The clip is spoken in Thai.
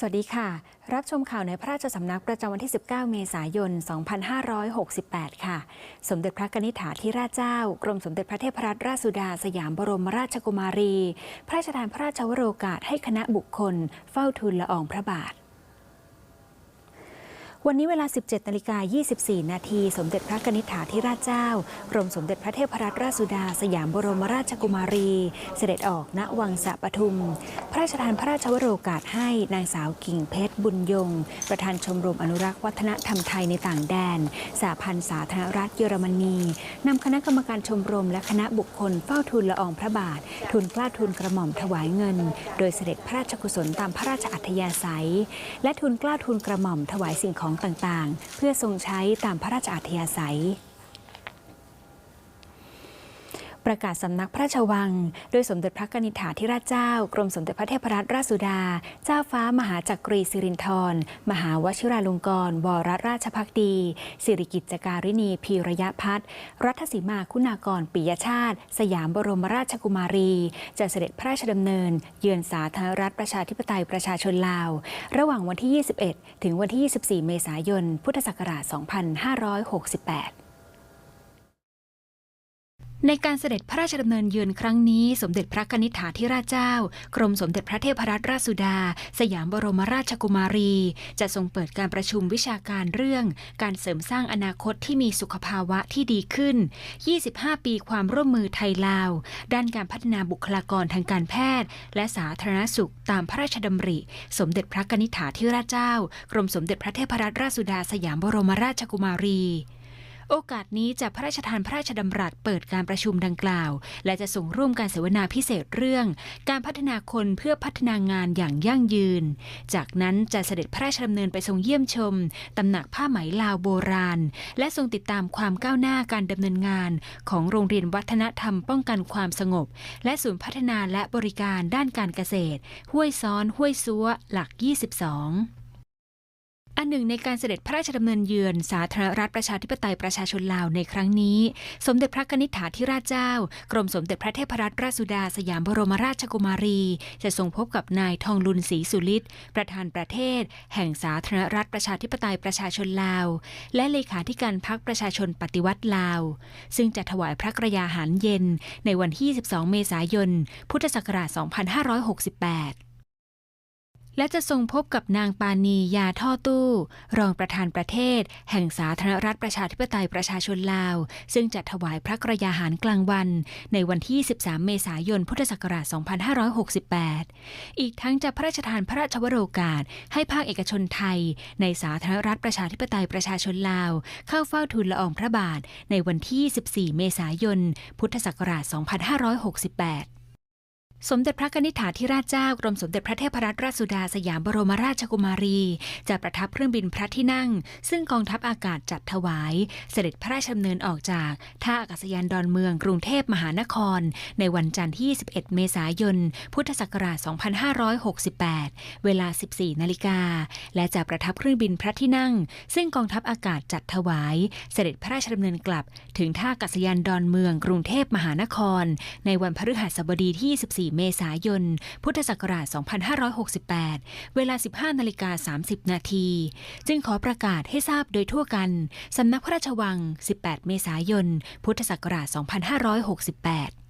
สวัสดีค่ะ รับชมข่าวในพระราชสำนักประจำวันที่ 19 เมษายน 2568 ค่ะ สมเด็จพระกนิษฐาธิราชเจ้า กรมสมเด็จพระเทพรัตนราชสุดาสยามบรมราชกุมารี พระราชทานพระราชวโรกาสให้คณะบุคคล เฝ้าทูลละอองพระบาท วันนี้เวลา 17นาฬิกา24 นาที สมเด็จพระกนิษฐาธิราชเจ้ากรมสมเด็จพระเทพรัตนราชสุดา สยามบรมราชกุมารี เสด็จออกณวังสะปทุม พระราชทานพระราชวโรกาสให้นางสาวกิ่งเพชรบุญยง ประธานชมรมอนุรักษ์วัฒนธรรมไทยในต่างแดนสหพันธ์สาธารณรัฐเยอรมนีนำคณะกรรมการชมรมและคณะบุคคลเฝ้าทูลละอองพระบาททูลกล้าทูลกระหม่อมถวายเงิน โดยเสด็จพระราชกุศลตามพระราชอัธยาศัย และทูลกล้าทูลกระหม่อมถวายสิ่งของต่างๆ เพื่อทรงใช้ตามพระราชอัธยาศัย ประกาศสำนักพระราชวัง โดยสมเด็จพระกนิษฐาธิราชเจ้า กรมสมเด็จพระเทพรัตนราชสุดา เจ้าฟ้ามหาจักรีสิรินธรมหาวชิราลงกรณ์วรราชพักดีสิริกิจการินีพีระยะพัฒน์รัฐสีมาคุณากรปิยชาติ สยามบรมราชกุมารี จะเสด็จพระราชดำเนิน เยือนสาธารณรัฐประชาธิปไตยประชาชนลาว ระหว่างวันที่ 21 ถึงวันที่ 24 เมษายน พุทธศักราช 2568 ในการเสด็จพระราชดำเนินเยือนครั้งนี้ สมเด็จพระกนิษฐาธิราชเจ้า กรมสมเด็จพระเทพรัตนราชสุดา สยามบรมราชกุมารี จะทรงเปิดการประชุมวิชาการเรื่อง การเสริมสร้างอนาคตที่มีสุขภาวะที่ดีขึ้น 25 ปีความร่วมมือไทยลาว ด้านการพัฒนาบุคลากรทางการแพทย์ และสาธารณสุขตามพระราชดำริ สมเด็จพระกนิษฐาธิราชเจ้า กรมสมเด็จพระเทพรัตนราชสุดา สยามบรมราชกุมารี โอกาสนี้จะพระราชทานพระราชดำรัสเปิดการประชุมดังกล่าว และจะส่งร่วมการเสวนาพิเศษเรื่อง การพัฒนาคนเพื่อพัฒนางานอย่างยั่งยืน จากนั้นจะเสด็จพระราชดำเนินไปทรงเยี่ยมชมตำหนักผ้าไหมลาวโบราณ และทรงติดตามความก้าวหน้าการดำเนินงาน ของโรงเรียนวัฒนธรรมป้องกันความสงบ และศูนย์พัฒนาและบริการด้านการเกษตร ห้วยซ้อนห้วยซัวหลัก 22 อันหนึ่งในการเสด็จพระราชดำเนินเยือนสาธารณรัฐประชาธิปไตยประชาชนลาวในครั้งนี้ สมเด็จพระกนิษฐาธิราชเจ้า กรมสมเด็จพระเทพรัตนราชสุดาสยามบรมราชกุมารี จะทรงพบกับนายทองลุนศรีสุลิตประธานประเทศ แห่งสาธารณรัฐประชาธิปไตยประชาชนลาว และเลขาธิการพักประชาชนปฏิวัติลาว ซึ่งจะถวายพระกรยาหารเย็น ในวันที่ 22 เมษายน พุทธศักราช 2568 และจะทรงพบกับนางปานียาท่อตู้ รองประธานประเทศ แห่งสาธารณรัฐประชาธิปไตยประชาชนลาว ซึ่งจะถวายพระกรยาหารกลางวัน ในวันที่ 13 เมษายน พุทธศักราช 2568 อีกทั้งจะพระราชทานพระราชวโรกาส ให้ภาคเอกชนไทย ในสาธารณรัฐประชาธิปไตยประชาชนลาว เข้าเฝ้าทูลละอองพระบาท ในวันที่ 14 เมษายน พุทธศักราช 2568 สมเด็จพระกนิษฐาธิราชเจ้ากรมสมเด็จพระเทพรัตนราชสุดาสยามบรมราชกุมารี จะประทับเครื่องบินพระที่นั่ง ซึ่งกองทัพอากาศจัดถวาย เสด็จพระราชดำเนินออกจากท่าอากาศยานดอนเมืองกรุงเทพมหานคร ในวันจันทร์ที่ 21 เมษายน พุทธศักราช 2568 เวลา 14 นาฬิกา และจะประทับเครื่องบินพระที่นั่ง ซึ่งกองทัพอากาศจัดถวาย เสด็จพระราชดำเนินกลับ ถึงท่าอากาศยานดอนเมืองกรุงเทพมหานคร ในวันพฤหัสบดีที่4 เมษายน พุทธศักราช 2568 เวลา 15 นาฬิกา 30 นาที จึงขอประกาศให้ทราบโดยทั่วกัน สำนักพระราชวัง 18 เมษายน พุทธศักราช 2568